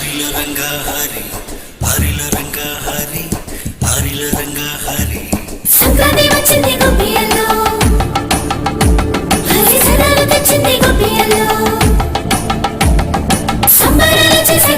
హరిల రంగ హరి హరిల రంగ హరి హరిల రంగ హరి. సంక్రాంతి వచ్చింది గొప్పియల్లో హరి సరాలు తెచ్చింది సంబరాలు చేసే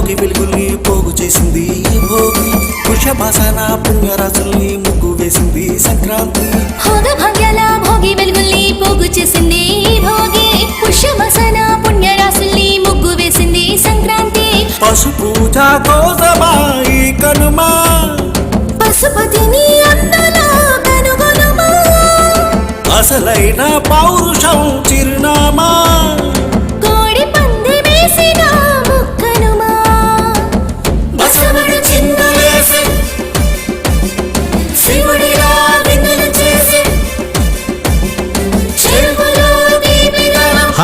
అంటే వెలుగుల్ని పోగు చేసింది భోగి. వృషభాసన పుణ్యరాజుల్ని ముగ్గు వేసింది సంక్రాంతి. భోగ భాగ్యాల భోగి వెలుగుల్ని పోగు చేసింది భోగి. పుష్యమసన పుణ్యరాశుల్ని ముగ్గు వేసింది సంక్రాంతి. పశు పూజ కోసమా ఈ కనుమా. పశుపతిని అందులో కనుగొనుమా. అసలైన పౌరుషం చిరునామా.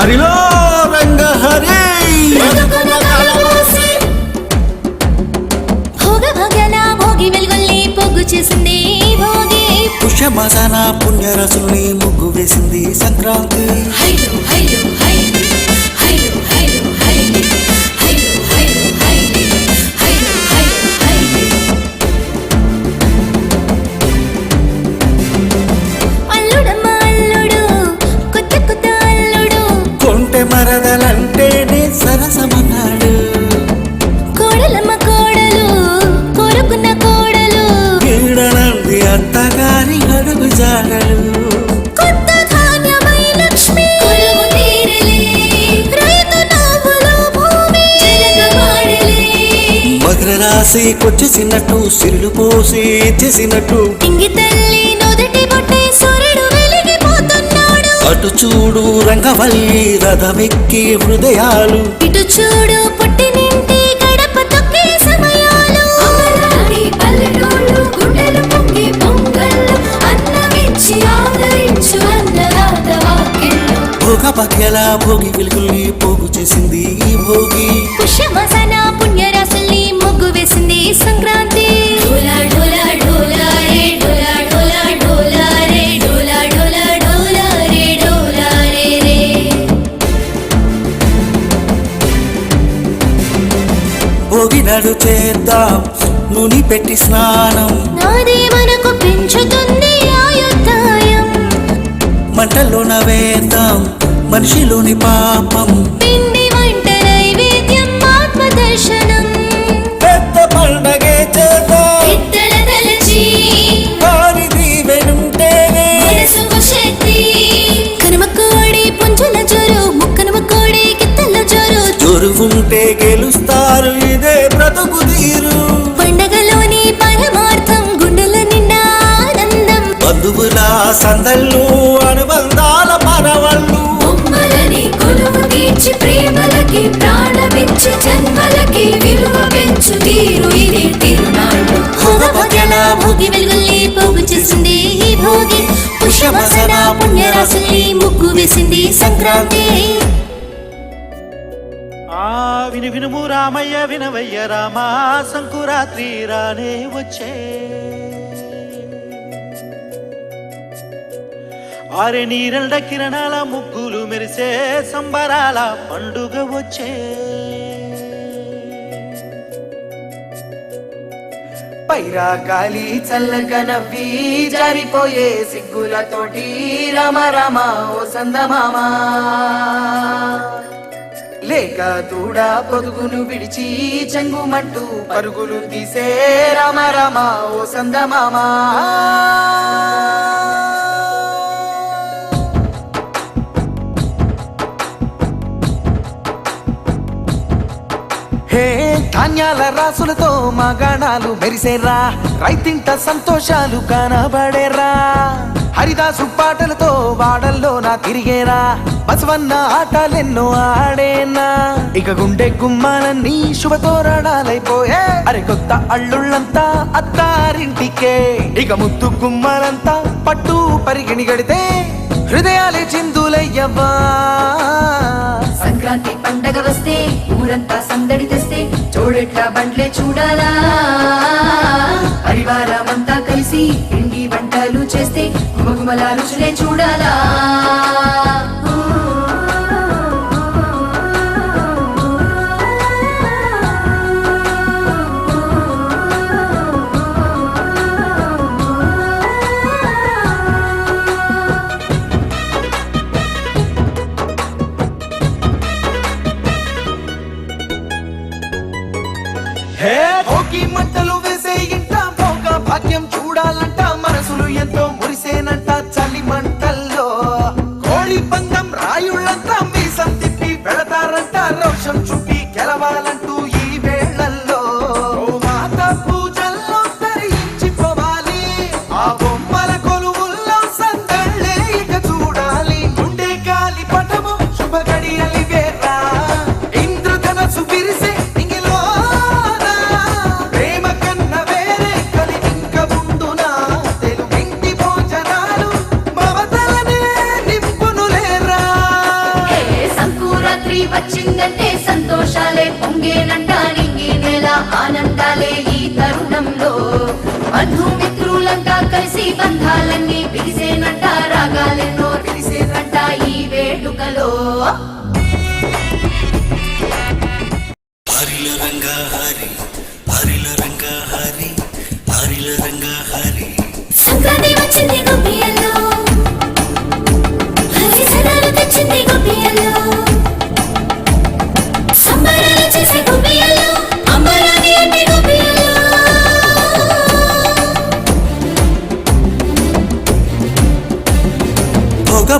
హరిలో రంగ హరి. చేసింది భోగి పుష్యమాసాన పుణ్యరసుని ముగ్గు వేసింది సంక్రాంతి. రాశి కొచ్చేసినట్టు సిరులు పోసి చేసినట్టు. అటు చూడు రంగవల్లి రథమెక్కి హృదయాలు. ఇటు చూడు పుట్టినింటి గడప తొక్కే సమయాలు. అమరాడి పల్లెటూళ్ళు గుండెలు పొంగి పొంగళ్ళు అన్నమిచ్చి ఆదరించు అన్నదాత వాక్యళ్ళు భోగ వెలుగుల్ని పోగు చేసింది ఈ భోగి. వేసింది సంక్రాంతి. భోగినడు చేద్దాం పెట్టి స్నానం. నాదే మనకు పెంచుతుంది మంటలోన వేద్దాం మనిషిలోని పాపం. బంధువుల సందళ్ళు అనుబంధాల పరవళ్ళు. బొమ్మలని కొలువు తీర్చి ప్రేమలకి ప్రాణమిచ్చి జన్మలకి విలువ పెంచు తీరు ఇది తిరునాళ్ళు. భోగ భోగ్యాల భోగి వెలుగుల్ని పోగు చేసింది ఈ భోగి. పుష్యమసన పుణ్యరాశుల్ని ముగ్గు వేసింది సంక్రాంతి. ఆ విను వినుము రామయ్య వినవయ్య రామా సంకురాత్రి రానే వచ్చే. ఆరే నీరెండ కిరణాల ముగ్గులు మెరిసే సంబరాల పండుగ వచ్చే. పైరా గాలి చల్లగా నవ్వి జారిపోయే సిగ్గులతోటి రామ రామ ఓ సందమామ లేక దూడ పొదుగును విడిచి చెంగుమంటూ పరుగులు తీసే రామ రామ ఓ సందమామా ధాన్యాల రాసులతో మా గాణాలు మెరిసేరా. రైతింట సంతోషాలు కనబడేరా. హరిదాసు పాటలతో వాడల్లో నా తిరిగేరా. బసవన్న ఆటలెన్నో ఆడేనా. ఇక గుండె గుమ్మాలన్నీ శుభతోరణాలైపోయే అరే కొత్త అల్లుళ్ళంతా అత్తారింటికే. ఇక ముద్దు గుమ్మాలంతా పట్టు పరిగిణి గడితే హృదయాలే చిందులయ్యవ్వా. సంక్రాంతి పండగ వస్తే ఊరంతా సందడి తెస్తే చూడటి ఎట్లా బండ్లే చూడాలా? పరివారమంతా కలిసి పిండి వంటలు చేస్తే గుమగుమలా రుచులే చూడాలా? 참 좋...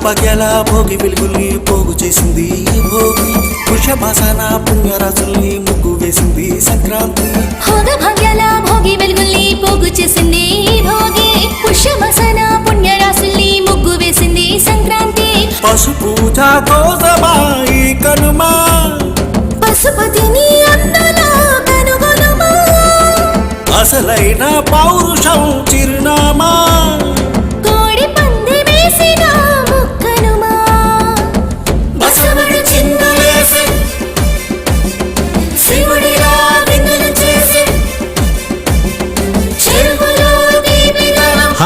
భాగ్యాల భోగి వెలుగుల్ని పోగు చేసింది భోగి. వృషభాసన పుణ్యరాజుల్ని ముగ్గు వేసింది సంక్రాంతి. భోగ భాగ్యాల భోగి వెలుగుల్ని పోగు చేసింది భోగి. పుష్యమసన పుణ్యరాశుల్ని ముగ్గు వేసింది సంక్రాంతి. పశు పూజ కోసమా ఈ కనుమా. పశుపతిని అసలైన పౌరుషం చిరునామా. కోడి పంది వేసిన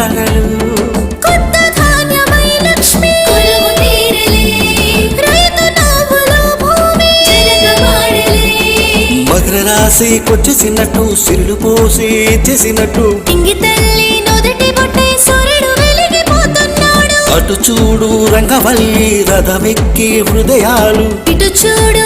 త్యాగాలు మకర రాసి కొచ్చేసినట్టు సిరులు పోసి ఇచ్చేసినట్టు అటు చూడు రంగవల్లి రథమెక్కి హృదయాలు. ఇటు చూడు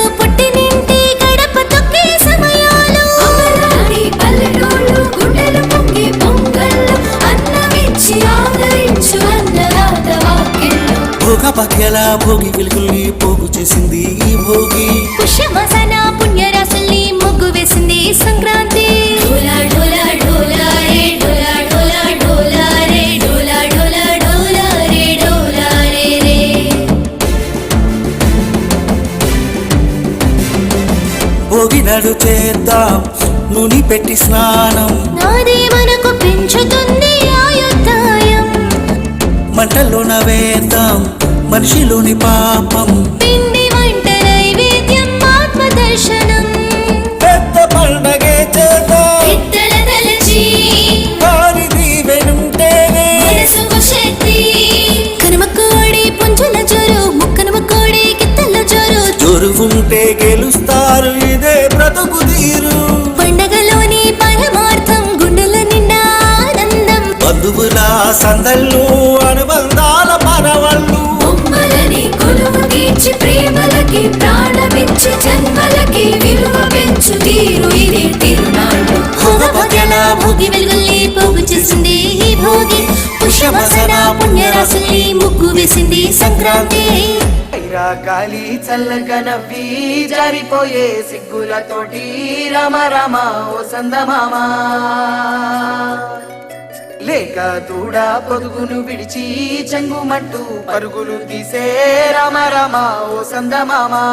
భోగ పక్యల భోగి వెలుగుల్ని పోగు చేసింది ఈ భోగి. పుష్యమాసన పుణ్యరాశుల్ని ముగ్గు వేసింది సంక్రాంతి. భోగి నడు చేద్దాం నూనె పెట్టి స్నానం. మనిషిలోని పాపం. పిండి వంట నైవేద్యం ఆత్మ దర్శనం పెద్ద పండగే చేద్దాం. పెద్దల తలచి వారి దీవెనుంటేనే మనసుకు శక్తి కనుమ కోడి పుంజుల జోరు ముక్కనుమ కోడి గిత్తల జోరు. జోరు ఉంటే గెలుస్తారు ఇదే బ్రతుకు తీరు. పండగలోని పరమార్థం గుండెల నిండా ఆనందం. బంధువుల సందళ్ళు జన్మలకి ప్రాణమిచ్చి జన్మలకి విలువ పెంచు తీరు ఇదే తిరునాడు భోగభోగల భోగి వెలుగుల్ని పోగు చేసింది ఈ భోగి. పుష్యవసన పుణ్యరాశుల్ని ముగ్గు వేసింది సంక్రాంతి. కాలి చల్లగా నవ్వి జారిపోయే సిగ్గులతోటి రామ రామ ఓ సందమామా లేక తూడా పొదుగును విడిచి చెంగుమంటూ పరుగులు తీసే రామ రామ ఓ సందమామా